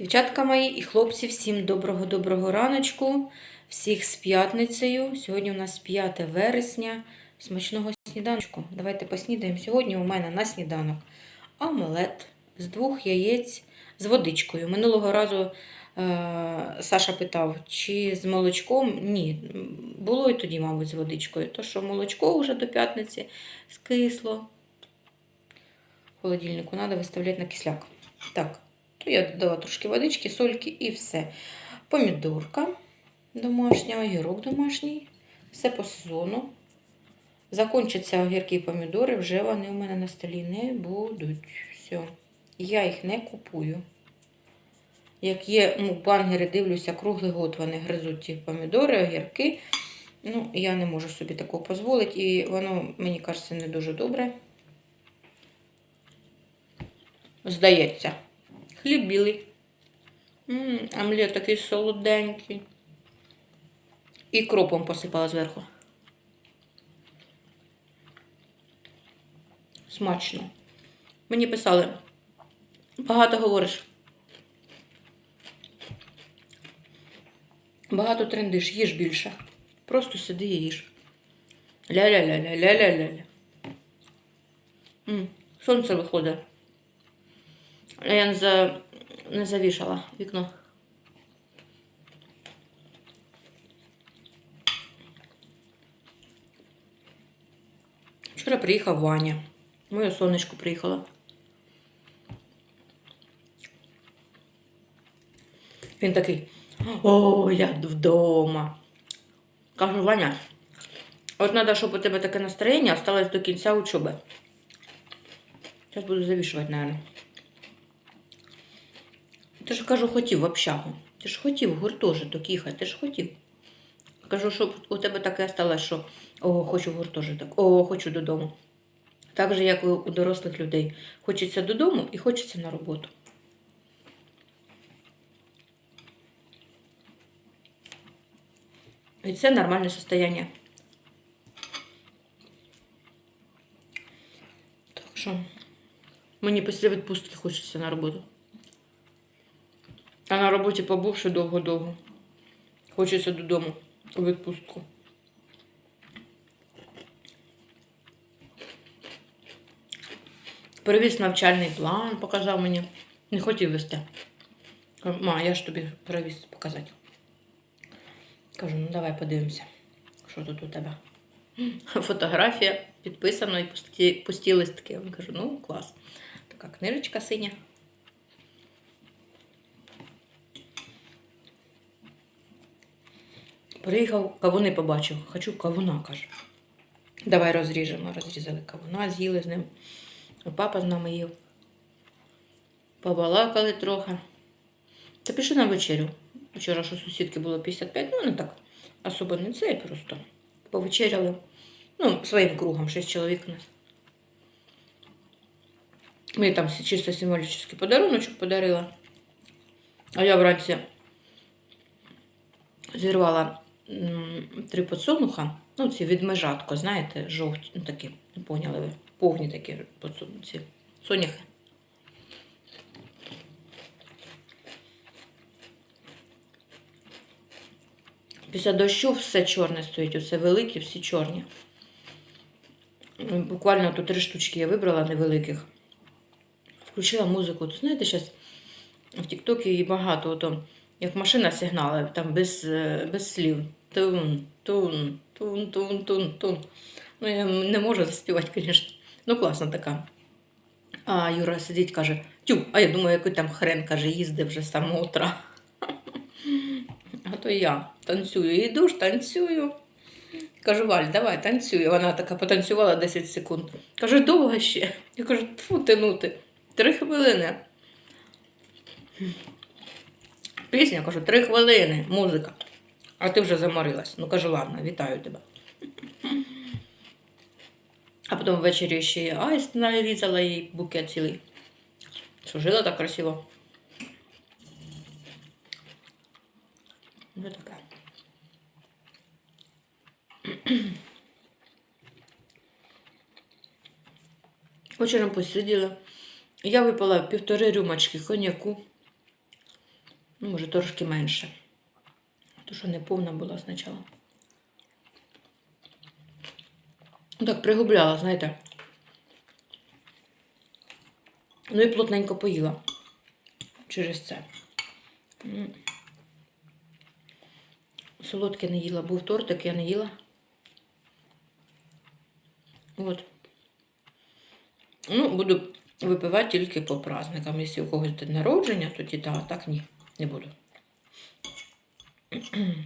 Дівчатка мої і хлопці, всім доброго-доброго раночку. Всіх з п'ятницею. Сьогодні у нас 5 вересня. Смачного сніданочку. Давайте поснідаємо. Сьогодні у мене на сніданок омлет з двох яєць з водичкою. Минулого разу е, Саша питав, чи з молочком. Ні, було і тоді, мабуть, з водичкою. То що молочко вже до п'ятниці скисло. Холодильнику треба виставляти на кисляк. Так, я додала трошки водички, сольки і все. Помідорка домашня, огірок домашній. Все по сезону. Закончаться огірки і помідори, вже вони у мене на столі не будуть. Все. Я їх не купую. Як є мукбангери, дивлюся, круглий год вони гризуть ті помідори, огірки. Ну, я не можу собі такого дозволити, і воно, мені кажеться, не дуже добре. Здається. Хліб білий. М, омлет такий солоденький. І кропом посипала зверху. Смачно. Мені писали, багато говориш. Багато трендиш, їж більше. Просто сиди і їж. Ля-ля-ля-ля-ля-ля-ля. М, Сонце виходить. Я не, за... не завішала вікно. Вчора приїхав Ваня. Моє сонечко приїхало. Він такий. О, я вдома. Кажу, Ваня, от треба, щоб у тебе таке настроєння осталось до кінця учоби. Зараз буду завішувати, мабуть. Ти ж кажу, хотів в общагу. Ти ж хотів гуртожиток їхати, ти ж хотів. Кажу, щоб у тебе таке сталося, що о, хочу гуртожиток, о, хочу додому. Так же, як і у дорослих людей. Хочеться додому і хочеться на роботу. І це нормальне состояние. Так що мені після відпустки хочеться на роботу. А на роботі побувши довго-довго. Хочеться додому у відпустку. Привіз навчальний план, показав мені. Не хотів вести. Ма, я ж тобі привіз показати. Кажу, ну давай подивимося, що тут у тебе. Фотографія підписано і пусті, пусті листки. Я кажу, ну клас. Така книжечка синя. Приїхав, кавуни побачив. Хочу кавуна, каже. Давай розріжемо. Розрізали кавуна, з'їли з ним. Папа з нами їв. Побалакали трохи. Та пішли на вечерю. Вчора у сусідки було 55, ну не так. Особо не це, просто повечеряли. Ну, своїм кругом, 6 чоловік у нас. Мені там чисто символічний подаруночок подарила. А я вранці зірвала три подсолнуха. Ну, ці від межатко, знаєте, жовті, ну такі, не поняли ви, повні такі подсолнухи, соняхи. Після дощу все чорне стоїть, оце великі, всі чорні. Буквально тут три штучки я вибрала невеликих. Включила музику. Тут, знаєте, зараз в Тіктокі багато, ото, як машина сигнали, там без, е, без слів. Тун, тун, тун, тун, тун, тун. Ну, я не можу заспівати, звісно. Ну, класна така. А Юра сидить, каже: Тю, а я думаю, який там хрен каже, їздив вже з самого утра. А то я танцюю. Іду ж, танцюю. Кажу, Валь, давай танцюй. Вона така потанцювала 10 секунд. Каже, довго ще. Я кажу, тфу, тянути. Три хвилини. Пісня, кажу, три хвилини, музика. А ти вже заморилась. Ну кажу, ладно, вітаю тебе. А потім ввечері ще й аїст нарізала їй букет цілий. Що жила так красиво. Ну така. Вечором посиділа. Я випила півтори рюмочки коньяку. Ну, може, трошки менше. То, що не повна була спочатку. Так, пригубляла, знаєте. Ну і плотненько поїла через це. Солодке не їла, був тортик, я не їла. От. Ну, буду випивати тільки по праздникам. Якщо у когось день народження, тоді так, так ні, не буду.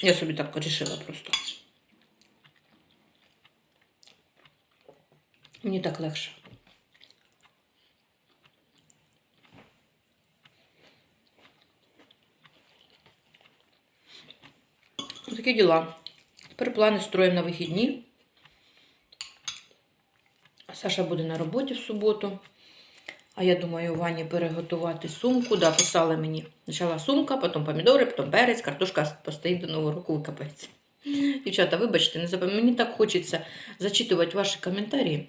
Я собі так вирішила просто. Мені так легше. Такі діла. Тепер плани строїмо на вихідні. Саша буде на роботі в суботу. А я думаю, Вані переготувати сумку. Да, писали мені. Спочатку сумка, потім помідори, потім перець, картошка постоїть до Нового року викопається. Дівчата, вибачте, не забав... мені так хочеться зачитувати ваші коментарі.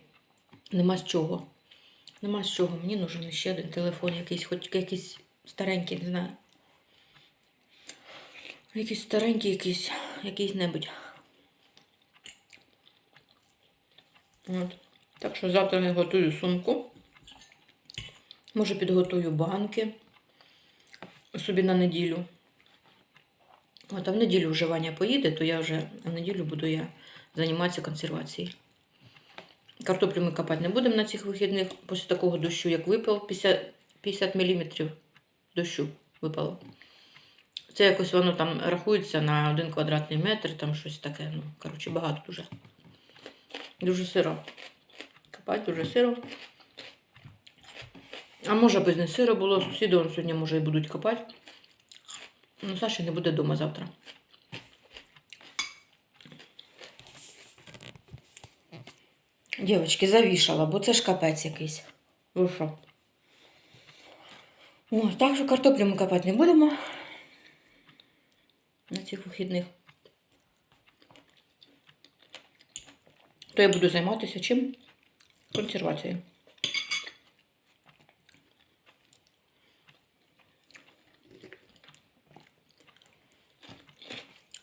Нема з чого. Нема з чого. Мені нужен ще один телефон, якийсь, хоч якийсь старенький, не знаю. Якийсь старенький, якийсь, якийсь небудь. От. Так що завтра я готую сумку. Може, підготую банки собі на неділю. От, а в неділю вже Ваня поїде, то я вже на неділю буду я займатися консервацією. Картоплю ми копати не будемо на цих вихідних після такого дощу, як випав, 50, 50 мм дощу випало. Це якось воно там рахується на один квадратний метр, там щось таке. Ну, коротше, багато дуже. Дуже сиро. Копати дуже сиро. А може без не сиро було, сусіди он сьогодні може і будуть копати. Ну, Саші не буде вдома завтра. Дівчатки, завішала, бо це ж капець якийсь. Ви що? О, так що картоплю ми копати не будемо на цих вихідних. То я буду займатися чим? Консервацією.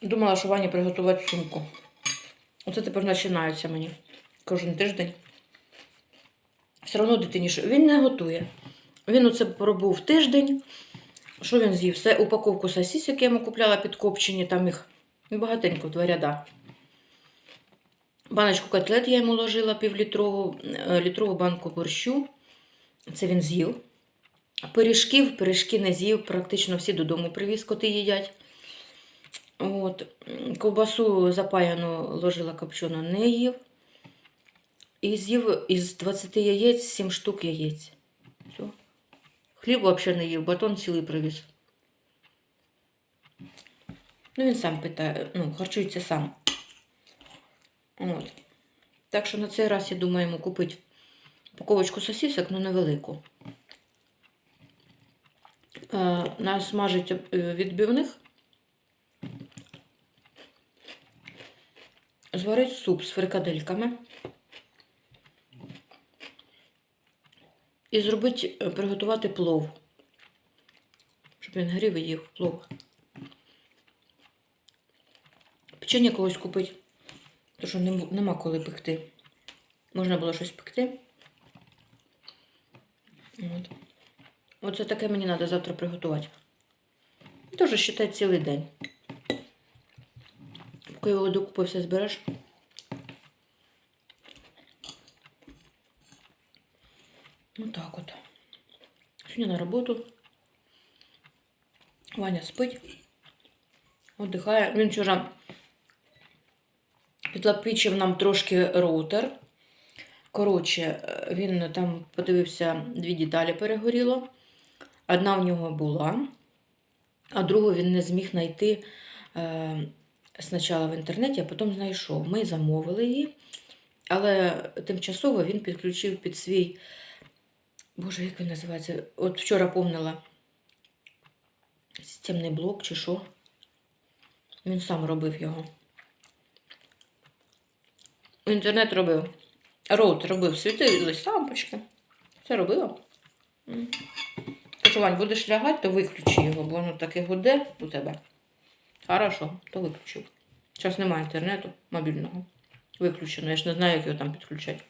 Думала, що Вані приготувати сумку. Оце тепер починається мені кожен тиждень. Все одно дитині він не готує. Він оце пробув тиждень. Що він з'їв? Все упаковку сосисок я йому купляла під копчені, там їх багатенько, два ряда. Баночку котлет я йому ложила півлітрову е, літрову банку борщу. Це він з'їв. Пиріжків, пиріжки не з'їв, практично всі додому привіз, коти їдять. От. Ковбасу запаяну ложила копчену, не їв. І з'їв із 20 яєць 7 штук яєць. Все. Хліб взагалі не їв, батон цілий привіз. Ну, він сам питає, ну, харчується сам. От. Так що на цей раз я думаю йому купити упаковочку сосисок, ну невелику. Е, насмажить е, відбивних. Зварить суп з фрикадельками. І зробити, е, приготувати плов. Щоб він грів і їв плов. Печення когось купити. Тому що нема коли пекти. Можна було щось пекти. Оце таке мені треба завтра приготувати. Теж считай цілий день. Поки його докупи все збереш. Ну так от. Сьогодні на роботу. Ваня спить. Отдихає. Він вчора підлапичив нам трошки роутер. Коротше, він там подивився, дві деталі перегоріло. Одна в нього була, а другу він не зміг знайти е, спочатку в інтернеті, а потім знайшов. Ми замовили її, але тимчасово він підключив під свій. Боже, як він називається? От вчора помнила системний блок чи що. Він сам робив його. Інтернет робив. Роут робив, світились лампочки. Все робила. Що, Вань, будеш лягати, то виключи його, бо воно таке гуде у тебе. Хорошо, то виключив. Зараз немає інтернету мобільного. Виключено. Я ж не знаю, як його там підключати.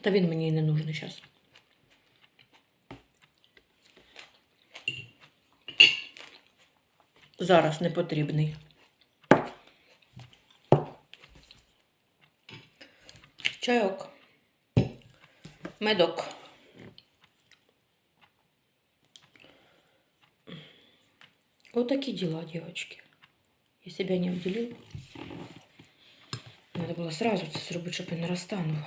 Та він мені і не нужний зараз. Зараз не потрібний. Чайок. Медок. Вот такие дела, девочки. Я себя не обделил. Надо было сразу це зробити, щоб я не розтанув.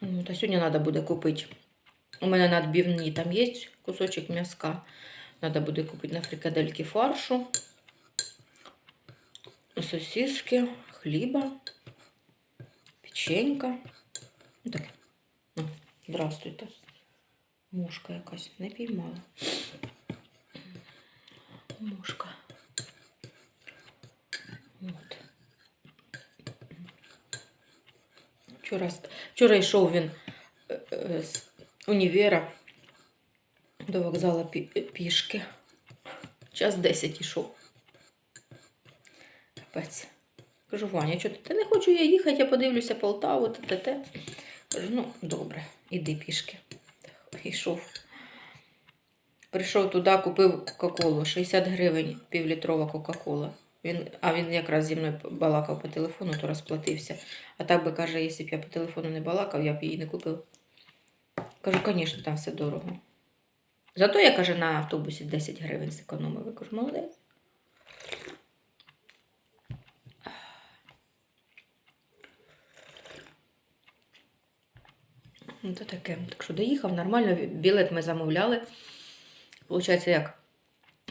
Ну, та сьогодні треба буде купити. У мене на відбивні там є кусочок м'яска. Треба буде купити на фрикадельки фаршу, сосиски, хліба, печенька. Ну, таке. Ну, Здравствуйте. Мушка якась не піймала. Мушка. От. Вчора, вчора йшов він е, е, з універа до вокзалу пішки. Час 10 йшов. Капець. Кажу, Ваня, що ти? Не хочу я їхати, я подивлюся Полтаву, те. Кажу, ну, добре, іди пішки. Йшов. Прийшов туди, купив Кока-Колу, 60 гривень, півлітрова Кока-Кола. Він, а він якраз зі мною балакав по телефону, то розплатився. А так би каже, якщо б я по телефону не балакав, я б її не купив. Кажу, звісно, там все дорого. Зато я каже, на автобусі 10 гривень зекономив. Я кажу, молодець. Ну, то таке. Так що доїхав нормально, білет ми замовляли. Получається, як?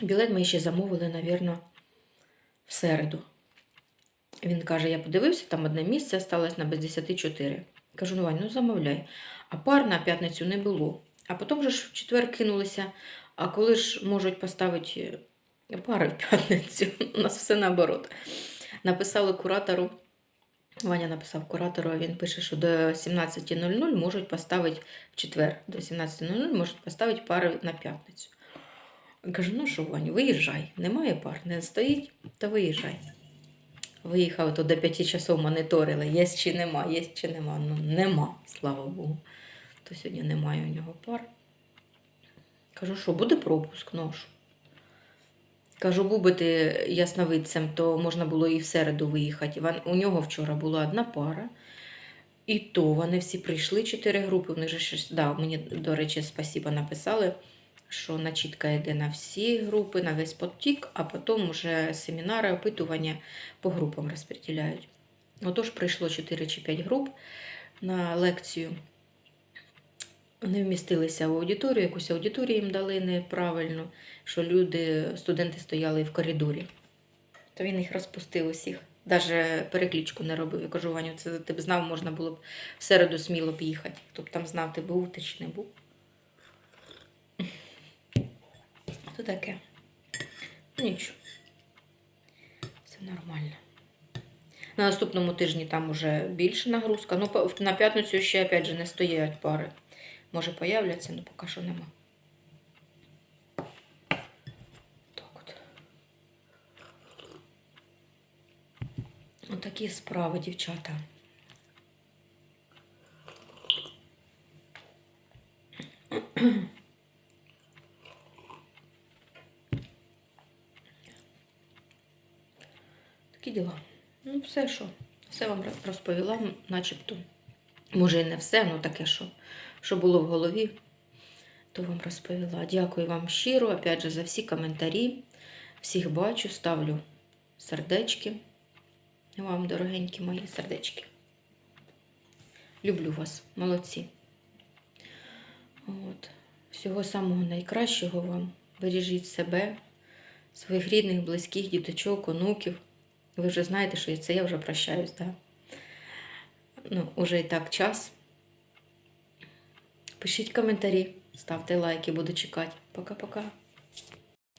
Білет ми ще замовили, напевно, в середу. Він каже: я подивився, там одне місце осталось на без 10 4. Кажу, ну Вань, ну замовляй. А пар на п'ятницю не було. А потім же ж в четвер кинулися. А коли ж можуть поставити пари в п'ятницю? У нас все наоборот. Написали куратору. Ваня написав куратору, він пише, що до 17.00 можуть поставити в четвер. До 17.00 можуть поставити пари на п'ятницю. Я Кажу, ну що, Ваню, виїжджай. Немає пар, не стоїть, то виїжджай. Виїхав, то до 5 часов моніторили, є чи нема, є чи нема. Ну, нема, слава Богу. То сьогодні немає у нього пар. Кажу, що буде пропуск, що? Кажу, був би ясновидцем, то можна було і в середу виїхати. У нього вчора була одна пара. І то вони всі прийшли, чотири групи. Вони ж щось, да, мені, до речі, спасіба написали, що начітка йде на всі групи, на весь потік, а потім вже семінари, опитування по групам розподіляють. Отож, прийшло 4 чи 5 груп на лекцію. Вони вмістилися в аудиторію, якусь аудиторію їм дали неправильно, що люди, студенти стояли в коридорі. То він їх розпустив усіх. Навіть переклічку не робив. Я кажу, Ваню, це ти б знав, можна було б в середу сміло б їхати. Хто б там знав, ти був ти чи не був. То таке. Ну, Нічого. Все нормально. На наступному тижні там уже більше нагрузка. Ну, на п'ятницю ще опять же не стоять пари. Може появляться, але поки що нема. Так от. Отакі справи, дівчата. Такі діла. Ну, все що. Все вам розповіла, начебто. Може, і не все, ну таке, що, що було в голові, то вам розповіла. Дякую вам щиро, опять же, за всі коментарі. Всіх бачу, ставлю сердечки. Вам, дорогенькі мої сердечки. Люблю вас, молодці. От. Всього самого найкращого вам. Бережіть себе, своїх рідних, близьких, діточок, онуків. Ви вже знаєте, що це я вже прощаюсь, так? Да? Ну, уже і так час. Пишіть коментарі, ставте лайки, буду чекати. Пока-пока.